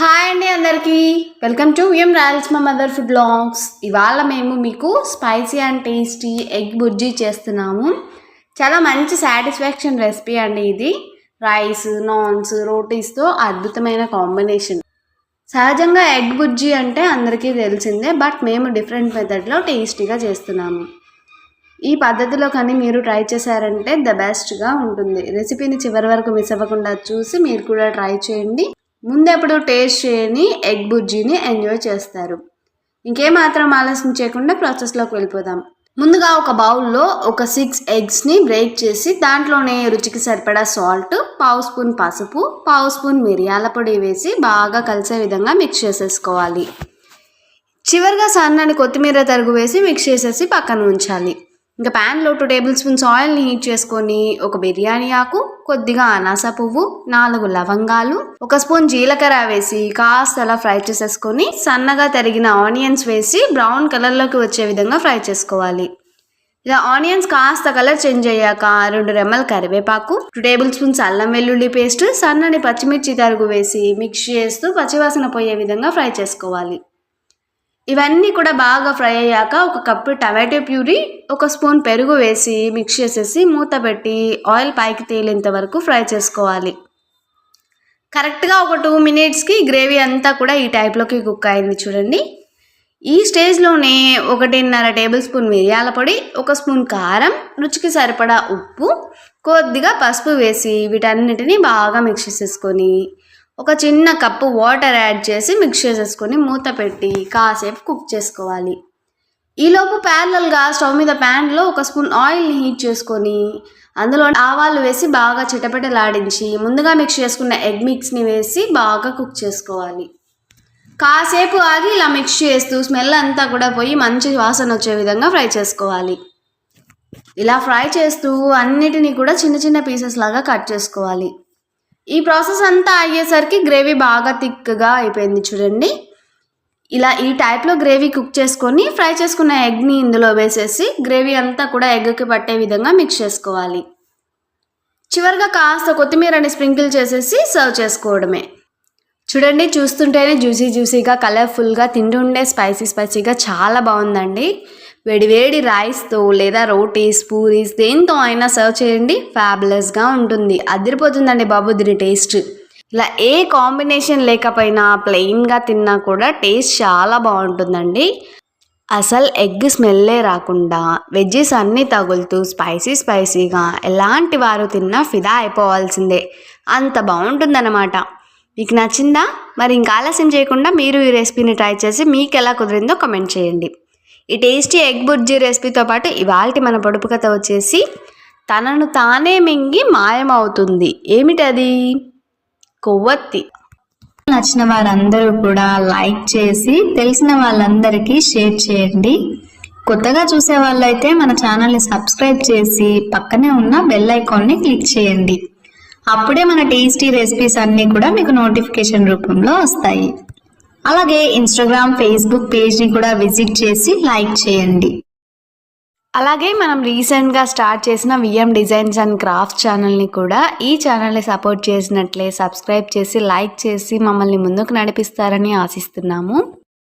Hi అండి అందరికీ. Welcome to VM Royals మా మదర్ ఫుడ్ లాంగ్స్ ఇవాళ మేము మీకు spicy and tasty egg bhurji చేస్తున్నాము. చాలా మంచి సాటిస్ఫాక్షన్ రెసిపీ అండి ఇది. రైస్ నాన్స్ రోటీస్తో అద్భుతమైన కాంబినేషన్ సహజంగా ఎగ్ బుర్జీ అంటే అందరికీ తెలిసిందే బట్ మేము డిఫరెంట్ మెథడ్లో టేస్టీగా చేస్తున్నాము. ఈ పద్ధతిలో కానీ మీరు ట్రై చేశారంటే ద బెస్ట్గా ఉంటుంది. రెసిపీని చివరి వరకు మిస్ అవ్వకుండా చూసి మీరు కూడా ట్రై చేయండి. ముందెప్పుడు టేస్ట్ చేయని ఎగ్ బుజ్జీని ఎంజాయ్ చేస్తారు. ఇంకేమాత్రం ఆలస్యం చేయకుండా ప్రాసెస్లోకి వెళ్ళిపోదాం. ముందుగా ఒక బౌల్లో ఒక సిక్స్ ఎగ్స్ని బ్రేక్ చేసి దాంట్లోనే రుచికి సరిపడా సాల్ట్ పావు స్పూన్ పసుపు పావు స్పూన్ మిరియాల పొడి వేసి బాగా కలిసే విధంగా మిక్స్ చేసేసుకోవాలి. చివరిగా సన్నని కొత్తిమీర తరుగు వేసి మిక్స్ చేసేసి పక్కన ఉంచాలి. ఇంకా ప్యాన్లో టూ టేబుల్ స్పూన్స్ ఆయిల్ని హీట్ చేసుకొని ఒక బిర్యానీ ఆకు కొద్దిగా అనాస పువ్వు నాలుగు లవంగాలు ఒక స్పూన్ జీలకర్ర వేసి కాస్త అలా ఫ్రై చేసేసుకొని సన్నగా తరిగిన ఆనియన్స్ వేసి బ్రౌన్ కలర్లోకి వచ్చే విధంగా ఫ్రై చేసుకోవాలి. ఇలా ఆనియన్స్ కాస్త కలర్ చేంజ్ అయ్యాక రెండు రెమ్మల కరివేపాకు టూ టేబుల్ స్పూన్స్ అల్లం వెల్లుల్లి పేస్ట్ సన్నని పచ్చిమిర్చి తరుగు వేసి మిక్స్ చేస్తూ పచ్చివాసన పోయే విధంగా ఫ్రై చేసుకోవాలి. ఇవన్నీ కూడా బాగా ఫ్రై అయ్యాక ఒక కప్పు టమాటో ప్యూరీ ఒక స్పూన్ పెరుగు వేసి మిక్స్ చేసేసి మూత పెట్టి ఆయిల్ పైకి తేలేంత వరకు ఫ్రై చేసుకోవాలి. కరెక్ట్గా ఒక టూ మినిట్స్కి గ్రేవీ అంతా కూడా ఈ టైప్లోకి కుక్ అయింది చూడండి. ఈ స్టేజ్లోనే ఒకటిన్నర టేబుల్ స్పూన్ మిరియాల పొడి ఒక స్పూన్ కారం రుచికి సరిపడా ఉప్పు కొద్దిగా పసుపు వేసి వీటన్నిటిని బాగా మిక్స్ చేసేసుకొని ఒక చిన్న కప్పు వాటర్ యాడ్ చేసి మిక్స్ చేసేసుకొని మూత పెట్టి కాసేపు కుక్ చేసుకోవాలి. ఈలోపు ప్యారలల్గా స్టవ్ మీద ప్యాన్లో ఒక స్పూన్ ఆయిల్ని హీట్ చేసుకొని అందులో ఆవాలు వేసి బాగా చిటపెటలాడించి ముందుగా మిక్స్ చేసుకున్న ఎగ్ మిక్స్ని వేసి బాగా కుక్ చేసుకోవాలి. కాసేపు ఆగి ఇలా మిక్స్ చేస్తూ స్మెల్ అంతా కూడా పోయి మంచి వాసన వచ్చే విధంగా ఫ్రై చేసుకోవాలి. ఇలా ఫ్రై చేస్తూ అన్నిటినీ కూడా చిన్న చిన్న పీసెస్ లాగా కట్ చేసుకోవాలి. ఈ ప్రాసెస్ అంతా అయ్యేసరికి గ్రేవీ బాగా థిక్గా అయిపోయింది చూడండి. ఇలా ఈ టైప్లో గ్రేవీ కుక్ చేసుకొని ఫ్రై చేసుకున్న ఎగ్ని ఇందులో వేసేసి గ్రేవీ అంతా కూడా ఎగ్కి పట్టే విధంగా మిక్స్ చేసుకోవాలి. చివరిగా కాస్త కొత్తిమీరని స్ప్రింకిల్ చేసేసి సర్వ్ చేసుకోవడమే. చూడండి చూస్తుంటేనే జ్యూసీ జ్యూసీగా కలర్ఫుల్గా తింటుండే స్పైసీ స్పైసీగా చాలా బాగుందండి. వేడివేడి రైస్తో లేదా రోటీస్ పూరీస్ దేంతో అయినా సర్వ్ చేయండి. ఫ్యాబులస్గా ఉంటుంది. అదిరిపోతుందండి బాబు దీని టేస్ట్ ఇలా ఏ కాంబినేషన్ లేకపోయినా ప్లెయిన్గా తిన్నా కూడా టేస్ట్ చాలా బాగుంటుందండి. అసలు ఎగ్ స్మెల్లే రాకుండా వెజ్జెస్ అన్నీ తగులుతూ స్పైసీ స్పైసీగా ఎలాంటి వారు తిన్నా ఫిదా అయిపోవాల్సిందే. అంత బాగుంటుందన్నమాట. మీకు నచ్చిందా? మరి ఇంకా ఆలస్యం చేయకుండా మీరు ఈ రెసిపీని ట్రై చేసి మీకు ఎలా కుదిరిందో కమెంట్ చేయండి. ఈ టేస్టీ ఎగ్ బుర్జీ రెసిపీతో పాటు ఇవాళ మన పొడుపు కథ వచ్చేసి తనను తానే మింగి మాయమవుతుంది. ఏమిటది? కొవ్వొత్తి. నచ్చిన వారందరూ కూడా లైక్ చేసి తెలిసిన వాళ్ళందరికీ షేర్ చేయండి. కొత్తగా చూసే వాళ్ళైతే మన ఛానల్ని సబ్స్క్రైబ్ చేసి పక్కనే ఉన్న బెల్ ఐకాన్ని క్లిక్ చేయండి. అప్పుడే మన టేస్టీ రెసిపీస్ అన్నీ కూడా మీకు నోటిఫికేషన్ రూపంలో వస్తాయి. అలాగే ఇన్స్టాగ్రామ్ ఫేస్బుక్ పేజ్ని కూడా విజిట్ చేసి లైక్ చేయండి. అలాగే మనం రీసెంట్గా స్టార్ట్ చేసిన విఎం డిజైన్స్ అండ్ క్రాఫ్ట్ ఛానల్ని కూడా ఈ ఛానల్ని సపోర్ట్ చేసినట్లే సబ్స్క్రైబ్ చేసి లైక్ చేసి మమ్మల్ని ముందుకు నడిపిస్తారని ఆశిస్తున్నాము.